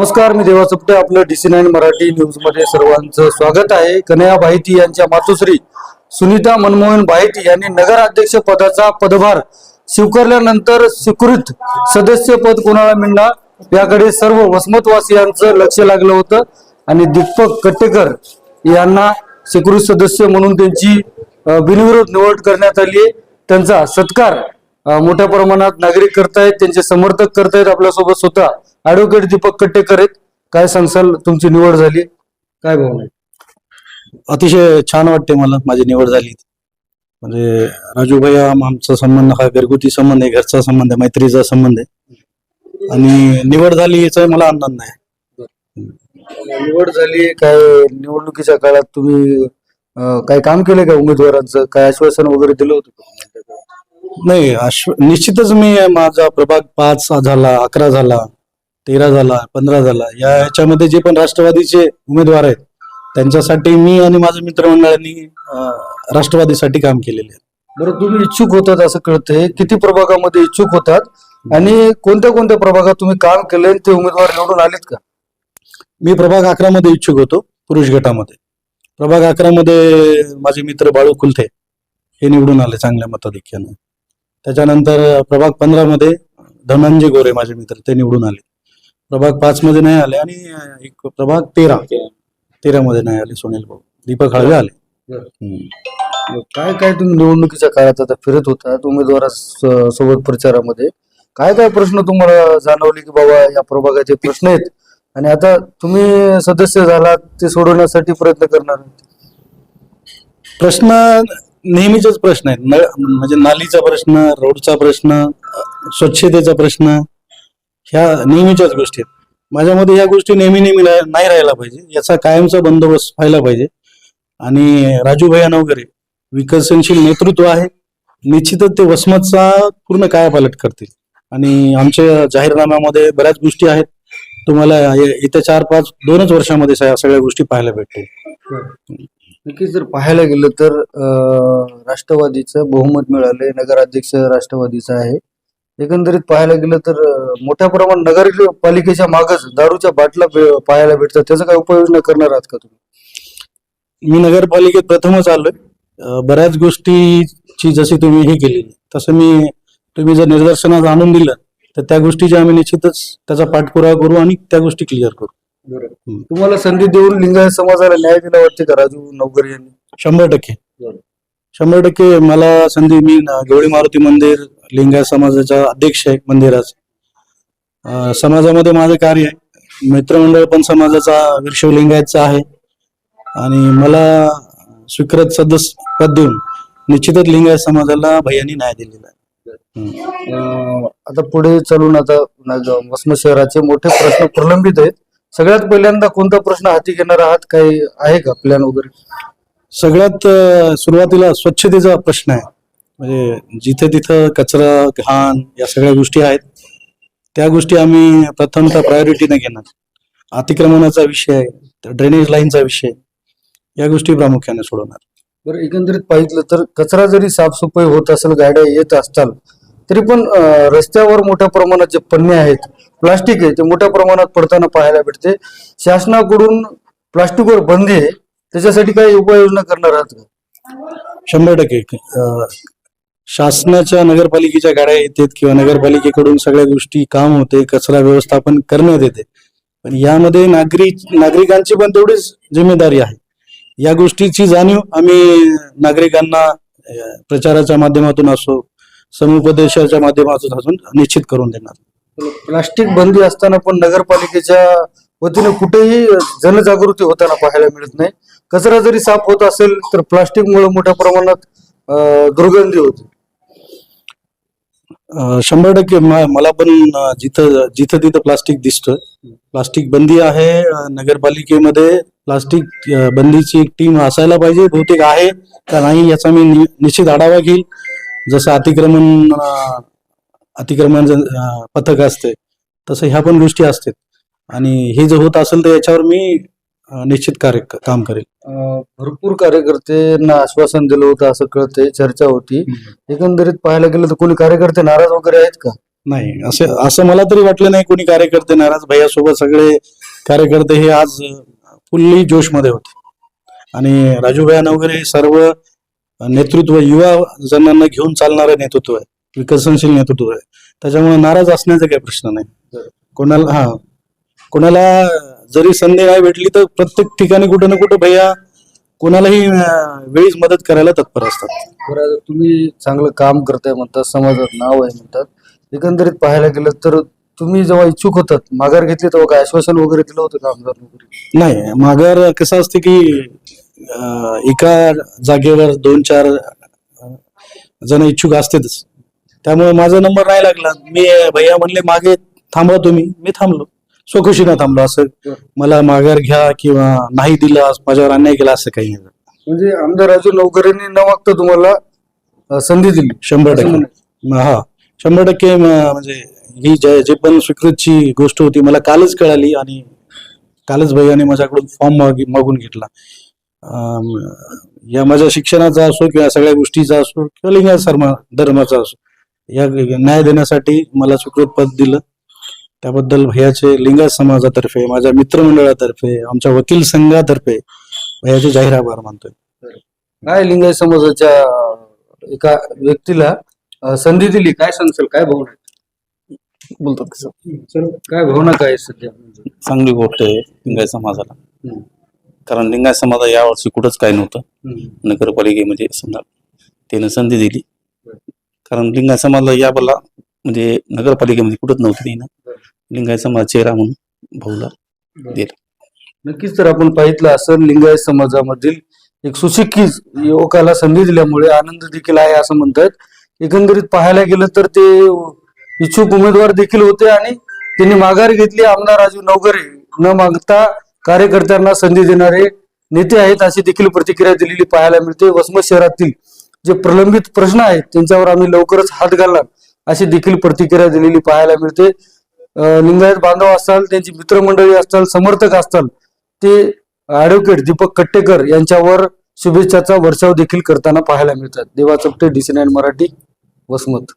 नमस्कार मी देवा चपटे आपलं DC nine Marathi न्यूजमध्ये सर्वांचं स्वागत आहे. कन्हैया बाहिती यांच्या मातोश्री सुनीता मनमोहन बाहिती यांनी नगराध्यक्ष पदाचा पदभार स्वीकारल्यानंतर स्वीकृत सदस्य पद कोणाला मिळणार? याकडे सर्व वसमतवासियांचं लक्ष लागलं होतं. आणि दीपक कट्टेकर यांना स्वीकृत सदस्य म्हणून त्यांची बिनविरोध निवड करण्यात आली आहे. त्यांचा सत्कार मोठ्या प्रमाणात नागरिक करतायत त्यांचे समर्थक करतायत आपल्यासोबत स्वतः ऍडव्होकेट दीपक कट्टेकर आहेत. काय सांगसाल? तुमची निवड झाली. काय भावना? अतिशय छान वाटते मला माझी निवड झाली. म्हणजे राजू भैया आमचा संबंध हा घरगुती संबंध आहे घरचा संबंध आहे मैत्रीचा संबंध आहे. आणि निवड झाली याचा मला आनंद आहे निवड झाली काय निवडणुकीच्या काळात तुम्ही काय काम केलं का उमेदवारांचं? काय आश्वासन वगैरे दिलं होतं? नाही अश्व निश्चितच मी माझा प्रभाग पाच झाला अकरा झाला तेरा झाला पंधरा झाला. या ह्याच्यामध्ये जे पण राष्ट्रवादीचे उमेदवार आहेत त्यांच्यासाठी मी आणि माझ्या मित्रमंडळांनी राष्ट्रवादीसाठी काम केलेले आहे बरं तुम्ही इच्छुक होतात असं कळतंय. किती प्रभागामध्ये इच्छुक होतात? आणि कोणत्या कोणत्या प्रभागात तुम्ही काम केले आणि ते उमेदवार निवडून आलेत का? मी प्रभाग अकरा मध्ये इच्छुक होतो पुरुष गटामध्ये. प्रभाग अकरा मध्ये माझे मित्र बाळू कुलथे हे निवडून आले चांगल्या मताधिक्याने. त्याच्यानंतर प्रभाग पंधरा मध्ये धनंजय गोरे माझे मित्र ते निवडून आले. प्रभाग पाच मध्ये नाही आले आणि एक प्रभाग तेरा तेरा मध्ये नाही आले सोनेल भाऊ. दीपक हळवे आले. मग काय काय तुम्ही निवडणुकीच्या काळात आता फिरत होतात उमेदवारा सोबत प्रचारामध्ये. काय काय प्रश्न तुम्हाला जाणवले की बाबा या प्रभागाचे प्रश्न आहेत? आणि आता तुम्ही सदस्य झालात ते सोडवण्यासाठी प्रयत्न करणार. प्रश्न नेहमीचेच प्रश्न आहेत. न- म्हणजे नालीचा प्रश्न रोडचा प्रश्न स्वच्छतेचा प्रश्न ह्या नेहमीच्याच गोष्टी आहेत. माझ्यामध्ये ह्या गोष्टी नेहमी नेहमी नाही राहायला पाहिजे. याचा कायमचा बंदोबस्त व्हायला पाहिजे. आणि राजू भैया वगैरे विकसनशील नेतृत्व आहे. निश्चितच ते वसमतचा पूर्ण कायापालट करतील. आणि आमच्या जाहीरनाम्यामध्ये बऱ्याच गोष्टी आहेत. तुम्हाला येत्या चार पाच दोनच वर्षामध्ये सगळ्या गोष्टी पाहायला भेटतील. नक्कीच जर पाहायला गेलं तर राष्ट्रवादीचं बहुमत मिळालंय नगराध्यक्ष राष्ट्रवादीचा आहे. एकंदरीत पाहायला गेलं तर मोठ्या प्रमाणात नगरपालिकेच्या मागच दारूच्या बाटल्या बे- पाहायला भेटतात. त्याचा काय उपाययोजना करणार आहात का तुम्ही? मी नगरपालिकेत प्रथमच आलोय. बऱ्याच गोष्टीची जशी तुम्ही हे केली तसं मी तुम्ही जर निदर्शनात आणून दिलं तर त्या गोष्टीची आम्ही निश्चितच त्याचा पाठपुरावा करू आणि त्या गोष्टी क्लिअर करू. तुम्हाला संधी देऊन लिंगायत समाजाला न्याय दिला वाटते का? राजू नवकर यांनी? शंभर टक्के. शंभर टक्के मला संधी मी गवळी मारुती मंदिर लिंगायत समाजाचा अध्यक्ष आहे मंदिराचा समाजामध्ये माझं कार्य आहे. मित्रमंडळ पण समाजाचा विरशव लिंगायतचा आहे. आणि मला स्वीकृत सदस्य पद देऊन निश्चितच लिंगायत समाजाला भैयांनी न्याय दिलेला आहे. अं, आता पुढे चालून आता नग- वसमत शहराचे मोठे प्रश्न प्रलंबित आहेत. सगळ्यात पहिल्यांदा कोणता प्रश्न हाती घेणार आहात? काही आहे का प्लॅन वगैरे? सगळ्यात सुरुवातीला स्वच्छतेचा प्रश्न आहे. म्हणजे जिथे तिथं कचरा घाण या सगळ्या गोष्टी आहेत. त्या गोष्टी आम्ही प्रथमतः प्रायोरिटीने घेणार. अतिक्रमणाचा विषय ड्रेनेज लाईनचा विषय या गोष्टी प्रामुख्याने सोडवणार. बरं एकंदरीत पाहिलं तर कचरा जरी साफसफाई होत असेल गाड्या येत असताल तरी पण रस्त्यावर मोठ्या प्रमाणात जे पन्ने आहेत प्लास्टिक आहे ते मोठ्या प्रमाणात पडताना पाहायला भेटते. शासनाकडून प्लास्टिकवर बंदी आहे त्याच्यासाठी काही उपाययोजना करणार आहात का? शंभर टक्के. शासनाच्या नगरपालिकेच्या गाड्या येतात किंवा नगरपालिकेकडून सगळ्या गोष्टी काम होते कचरा व्यवस्थापन करण्यात येते. पण यामध्ये नागरिक नागरिकांची पण तेवढीच जिम्मेदारी आहे. या गोष्टीची जाणीव आम्ही नागरिकांना प्रचाराच्या माध्यमातून असो समुपदेशाच्या माध्यमातून असून निश्चित करून देणार. प्लास्टिक बंदी असताना पण नगरपालिकेच्या वतीने कुठेही जनजागृती होताना पाहायला मिळत नाही. कचरा जरी साफ होत असेल तर प्लास्टिकमुळे मोठ्या प्रमाणात दुर्गंधी होते. शंभर टक्के मला पण जिथं जिथं तिथं प्लास्टिक दिसतं प्लास्टिक बंदी आहे नगरपालिकेमध्ये प्लास्टिक बंदीची एक टीम असायला पाहिजे बहुतेक आहे का नाही याचा मी नि- निश्चित आढावा घेईल. जसं अतिक्रमण अतिक्रमण पथक असते तसं ह्या पण गोष्टी असतात. आणि हे जर होत असेल तर याच्यावर मी निश्चित कार्य काम करेल. भरपूर कार्यकर्त्यांना आश्वासन दिलं होतं असं कळतंय चर्चा होती. एकंदरीत पाहायला गेलं तर कोणी कार्यकर्ते नाराज वगैरे आहेत का? नाही असं असं मला तरी वाटलं नाही कोणी कार्यकर्ते नाराज. भैयासोबत सगळे कार्यकर्ते हे आज फुल्ली जोशमध्ये होते. आणि राजू भैया वगैरे हे सर्व नेतृत्व युवा जणांना घेऊन चालणारं नेतृत्व आहे विकसनशील नेतृत्व आहे. त्याच्यामुळे नाराज असण्याचा काही प्रश्न नाही. कोणाला हा कोणाला जरी संधी नाही भेटली तर प्रत्येक ठिकाणी कुठं ना कुठं भैया कोणालाही वेळीच मदत करायला तत्पर असतात. बरं तुम्ही चांगलं काम करताय म्हणतात समाजात नाव आहे म्हणतात. एकंदरीत पाहायला गेलं तर तुम्ही जेव्हा इच्छुक होतात माघार घेतली तेव्हा काय आश्वासन वगैरे दिलं होतं का आमदार वगैरे? नाही माघार कसं असते की अं, एका जागेवर दोन चार अं, जण इच्छुक असतातच. त्यामुळे माझा नंबर नाही लागला. मी भैया म्हणले मागे थांबा तुम्ही. मी थांबलो. स्वखुशीनं थांबलो असं. मला माघार घ्या किंवा नाही दिलं माझ्यावर अन्याय केला असं काही नाही. म्हणजे आमदार राजू नवकरेंनी न मागता तुम्हाला संधी दिली. शंभर टक्के. हा. शंभर टक्के म्हणजे ही जे पण स्वीकृतची गोष्ट होती मला कालच कळाली आणि कालच भैयाने माझ्याकडून फॉर्म मागून घेतला. या माझ्या शिक्षणाचा असो किंवा सगळ्या गोष्टीचा असो किंवा सर्मा धर्माचा असो या न्याय देण्यासाठी मला स्वीकृत पद दिलं. त्याबद्दल भैयाचे लिंगायत समाजातर्फे माझ्या मित्रमंडळातर्फे आमच्या वकील संघातर्फे भैयाचे जाहीर आभार मानतोय. काय लिंगायत समाजाच्या एका व्यक्तीला संधी दिली? काय सांगशाल? काय भावना आहे? बोलतो कसं सर. काय भावना काय सध्या? चांगली गोष्ट आहे लिंगायत समाजाला. कारण लिंगायत समाजा यावर्षी कुठंच काय नव्हतं. नगरपालिकेमध्ये समजा त्यानं संधी दिली. कारण लिंगायत समाजाला याबला म्हणजे नगरपालिकेमध्ये कुठंच नव्हतं तिनं लिंगायत समाज चेहरा म्हणून भाऊला नक्कीच तर आपण पाहितलं असं लिंगायत समाजामधील एक सुशिक्षित युवकाला संधी दिल्यामुळे आनंद देखील आहे असं म्हणतात. एकंदरीत पाहायला गेलं तर ते इच्छुक उमेदवार देखील होते आणि त्यांनी माघार घेतली. आमदार राजू नवगरे न मागता कार्यकर्त्यांना संधी देणारे नेते आहेत अशी देखील प्रतिक्रिया दिलेली पाहायला मिळते. वसमत शहरातील जे प्रलंबित प्रश्न आहेत त्यांच्यावर आम्ही लवकरच हात घालणार अशी देखील प्रतिक्रिया दिलेली पाहायला मिळते. लिंगायत बांधव असताल त्यांची मित्रमंडळी असतात समर्थक असताल ते ऍडव्होकेट दीपक कट्टेकर यांच्यावर शुभेच्छाचा वर्षाव देखील करताना पाहायला मिळतात. देवा चपटे डीसी नाईन मराठी वसमत.